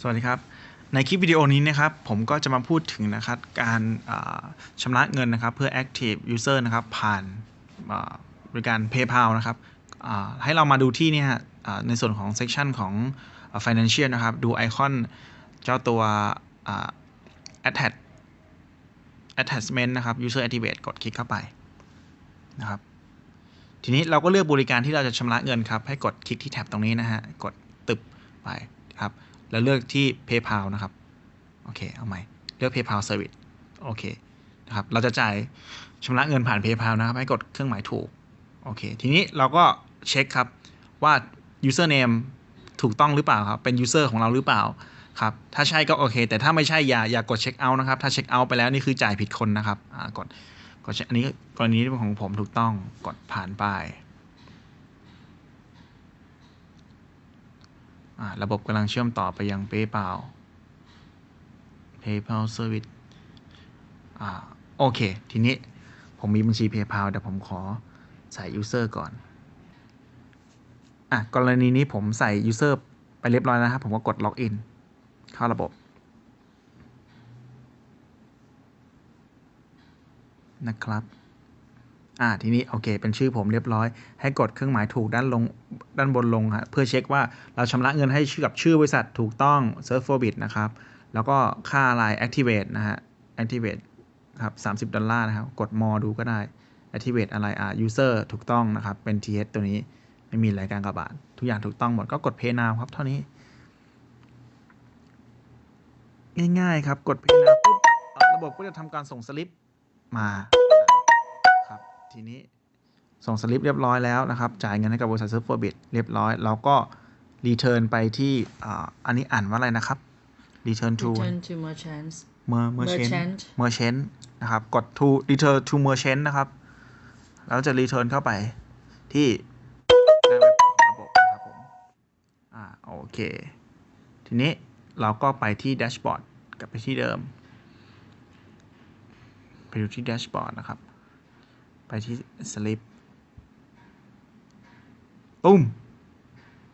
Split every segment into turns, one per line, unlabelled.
สวัสดีครับ ในคลิปวิดีโอนี้นะครับผมก็จะมาพูดถึงนะครับการาชำระเงินนะครับเพื่อ Active User นะครับผ่านาบริการ PayPal นะครับให้เรามาดูที่เนี่ยฮะในส่วนของ Section ของ Financial นะครับ ดูไอคอนเจ้าตัว Attach Attachment นะครับ User Activate กดคลิกเข้าไปนะครับทีนี้เราก็เลือกบริการที่เราจะชำระเงินครับให้กดคลิกที่แท็บตรงนี้นะฮะกดตึบไปครับ แล้วเลือกที่ PayPal นะครับ โอเค เอาใหม่ เลือก PayPal Service โอเค นะครับ เราจะจ่ายชำระเงินผ่าน PayPal นะครับ ให้กดเครื่องหมายถูก โอเค ทีนี้เราก็เช็คครับว่า username ถูกต้องหรือเปล่าครับ เป็น user ของเราหรือเปล่าครับ ถ้าใช่ก็โอเค แต่ถ้าไม่ใช่อย่าอย่ากดเช็คเอาท์นะครับ ถ้าเช็คเอาท์ไปแล้วนี่คือจ่ายผิดคนนะครับอ่ากด กด อันนี้กรณีของผมถูกต้อง กดผ่านไป อ่า ระบบกำลังเชื่อมต่อไปยัง PayPal PayPal Service อ่าโอเค ทีนี้ผมมีบัญชี PayPal เดี๋ยวผมขอใส่ User ก่อน อะ กรณีนี้ผมใส่ User ไปเรียบร้อยแล้วนะครับ ผมก็กด Login เข้าระบบ นะครับ อ่าทีนี้โอเค เป็นชื่อผมเรียบร้อย ให้กดเครื่องหมายถูกด้านลงด้านบนลงฮะเพื่อเช็คว่าเราชำระเงินให้ชื่อกับชื่อบริษัทถูกต้อง s e r v e for bit นะครับ แล้วก็ค่าอะไร activate นะฮะ activate ครับ 30 ดอลลาร์นะครับ กด more ดูก็ได้ activate อะไรอ่า user ถูกต้องนะครับ เป็น th ตัวนี้ไม่มีรายการกระบาดทุกอย่างถูกต้องหมดก็กด pay now ครับ เท่านี้ ง่ายๆครับ กด pay now ปุ๊บระบบก็จะทำการส่งสลิปมา ทีนี้ส่งสลิปเรียบร้อยแล้วนะครับ จ่ายเงินให้กับบริษัท s e r v e for bit เรียบร้อย เราก็ return ไปที่อ่าอันนี้อ่านว่าอะไรนะครับ return to
Return to merchants
mer merchant
Merchant
merchant นะครับ กด to return to merchant นะครับแล้วจะ return เข้าไปที่หน้าเว็บของระบบนะครับผม อ่า โอเค ทีนี้เราก็ไปที่แดชบอร์ดกลับไปที่เดิม ไปดูที่แดชบอร์ดนะครับ ไปที่ slip ตุ้ม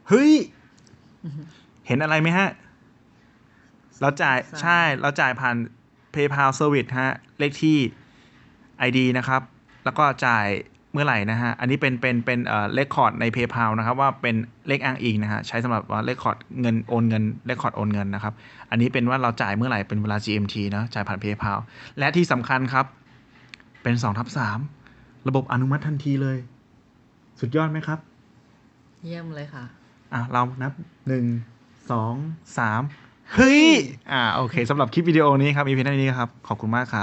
เฮ้ย เห็นอะไรไหมฮะ เราจ่าย
ใช่
ใช่ เราจ่ายผ่าน PayPal Service ฮะ เลขที่ ID นะครับ แล้วก็จ่ายเมื่อไหร่นะฮะ อันนี้เป็นเป็นเป็นเอ่อเลคคอร์ดใน PayPal นะครับ ว่าเป็นเลขอ้างอิงนะฮะ ใช้สำหรับว่าเลคคอร์ดเงินโอนเงินเลคคอร์ดโอนเงินนะครับ อันนี้เป็นว่าเราจ่ายเมื่อไหร่เป็นเวลา GMT นะจ่ายผ่าน PayPal และที่สำคัญครับ เป็น2ทับ3 ระบบอนุมัติทันทีเลย สุดยอดไหมครับ
เยี่ยมเลยค่ะ
อะ เรานับหนึ่งสองสามเฮ้ย อ่า โอเคสำหรับคลิปวิดีโอนี้ครับมีเพียงเท่านี้ครับ ขอบคุณมากครับ